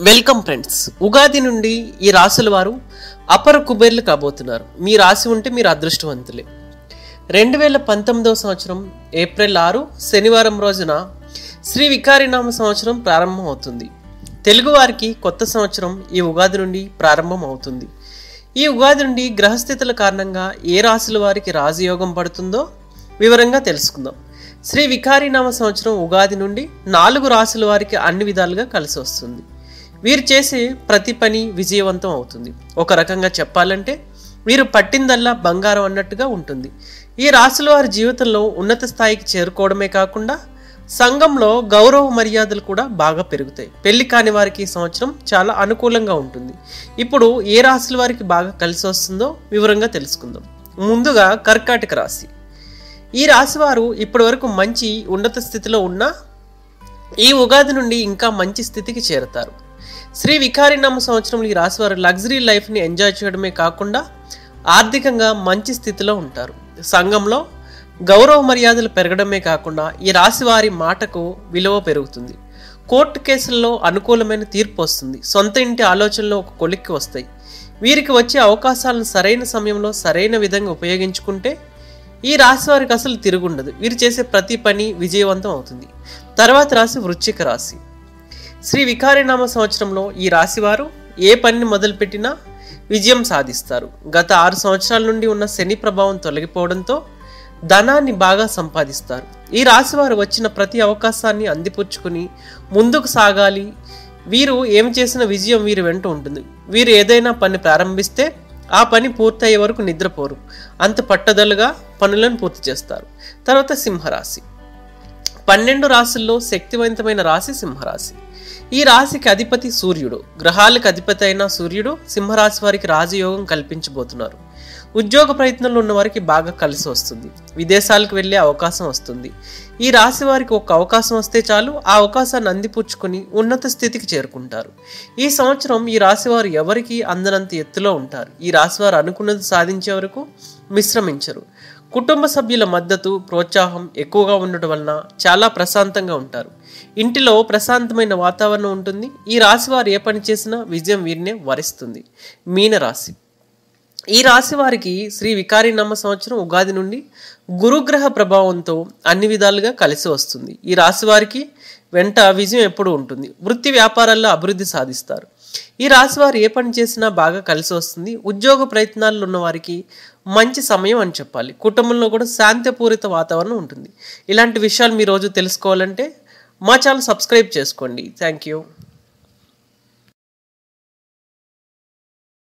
Welcome friends Ugadi నుండి ఈ రాసుల వారు అపర కుబేర్లు కాబోతున్నారు. మీ రాశి ఉంటే మీరు అదృష్టవంతులే. రెండు వేల పంతొమ్మిదవ సంవత్సరం ఏప్రిల్ ఆరు శనివారం రోజున శ్రీ వికారినామ సంవత్సరం ప్రారంభం అవుతుంది తెలుగువారికి కొత్త సంవత్సరం ఈ ఉగాది నుండి ప్రారంభం అవుతుంది ఈ ఉగాది నుండి గ్రహస్థితుల కారణంగా ఏ రాశుల వారికి రాజయోగం పడుతుందో వివరంగా తెలుసుకుందాం. శ్రీ వికారినామ సంవత్సరం ఉగాది నుండి నాలుగు రాశుల వారికి అన్ని విధాలుగా కలిసి వస్తుంది. వీరు చేసే ప్రతి పని విజయవంతం అవుతుంది. ఒక రకంగా చెప్పాలంటే వీరు పట్టిందల్లా బంగారం అన్నట్టుగా ఉంటుంది. ఈ రాశుల వారి జీవితంలో ఉన్నత స్థాయికి చేరుకోవడమే కాకుండా సంఘంలో గౌరవ మర్యాదలు కూడా బాగా పెరుగుతాయి. పెళ్ళి కాని వారికి ఈ సంవత్సరం చాలా అనుకూలంగా ఉంటుంది. ఇప్పుడు ఏ రాశుల వారికి బాగా కలిసి వస్తుందో వివరంగా తెలుసుకుందాం. ముందుగా కర్కాటక రాశి. ఈ రాశి వారు ఇప్పటివరకు మంచి ఉన్నత స్థితిలో ఉన్నా ఈ ఉగాది నుండి ఇంకా మంచి స్థితికి చేరతారు. శ్రీ వికారినామ సంవత్సరంలో ఈ రాశి వారు లగ్జరీ లైఫ్ని ఎంజాయ్ చేయడమే కాకుండా ఆర్థికంగా మంచి స్థితిలో ఉంటారు. సంఘంలో గౌరవ మర్యాదలు పెరగడమే కాకుండా ఈ రాశి వారి మాటకు విలువ పెరుగుతుంది. కోర్టు కేసుల్లో అనుకూలమైన తీర్పు వస్తుంది. సొంత ఇంటి ఆలోచనలు ఒక కొలిక్కి వస్తాయి. వీరికి వచ్చే అవకాశాలను సరైన సమయంలో సరైన విధంగా ఉపయోగించుకుంటే ఈ రాశి వారికి అసలు తిరుగుండదు. వీరు చేసే ప్రతి పని విజయవంతం అవుతుంది. తర్వాత రాశి వృశ్చిక రాశి. శ్రీ వికారినామ సంవత్సరంలో ఈ రాశివారు ఏ పనిని మొదలుపెట్టినా విజయం సాధిస్తారు. గత ఆరు సంవత్సరాల నుండి ఉన్న శని ప్రభావం తొలగిపోవడంతో ధనాన్ని బాగా సంపాదిస్తారు. ఈ రాశివారు వచ్చిన ప్రతి అవకాశాన్ని అందిపుచ్చుకుని ముందుకు సాగాలి. వీరు ఏమి చేసిన విజయం వీరి వెంట ఉంటుంది. వీరు ఏదైనా పని ప్రారంభిస్తే ఆ పని పూర్తయ్యే వరకు నిద్రపోరు. అంత పట్టుదలగా పనులను పూర్తి చేస్తారు. తర్వాత సింహరాశి. పన్నెండు రాశుల్లో శక్తివంతమైన రాశి సింహరాశి. ఈ రాశికి అధిపతి సూర్యుడు. గ్రహాలకు అధిపతి అయిన సూర్యుడు సింహరాశి వారికి రాజయోగం కల్పించబోతున్నారు. ఉద్యోగ ప్రయత్నంలో ఉన్న వారికి బాగా కలిసి వస్తుంది. విదేశాలకు వెళ్ళే అవకాశం వస్తుంది. ఈ రాశి వారికి ఒక అవకాశం వస్తే చాలు ఆ అవకాశాన్ని అందిపుచ్చుకొని ఉన్నత స్థితికి చేరుకుంటారు. ఈ సంవత్సరం ఈ రాశి వారు ఎవరికి అందనంత ఎత్తులో ఉంటారు. ఈ రాశి వారు అనుకున్నది సాధించే వరకు మిశ్రమించరు. కుటుంబ సభ్యుల మద్దతు ప్రోత్సాహం ఎక్కువగా ఉండటం వలన చాలా ప్రశాంతంగా ఉంటారు. ఇంటిలో ప్రశాంతమైన వాతావరణం ఉంటుంది. ఈ రాశి వారు ఏ పని చేసినా విజయం వీరినే వరిస్తుంది. మీనరాశి. ఈ రాశి వారికి శ్రీ వికారినామ సంవత్సరం ఉగాది నుండి గురుగ్రహ ప్రభావంతో అన్ని విధాలుగా కలిసి వస్తుంది. ఈ రాశి వారికి వెంట విజయం ఎప్పుడు ఉంటుంది. వృత్తి వ్యాపారాల్లో అభివృద్ధి సాధిస్తారు. ఈ రాశి వారు ఏ పని చేసినా బాగా కలిసి వస్తుంది. ఉద్యోగ ప్రయత్నాల్లో ఉన్న వారికి మంచి సమయం అని చెప్పాలి. కుటుంబంలో కూడా శాంతిపూరిత వాతావరణం ఉంటుంది. ఇలాంటి విషయాలు మీ రోజు తెలుసుకోవాలంటే మా ఛానల్ సబ్స్క్రైబ్ చేసుకోండి. Thank you.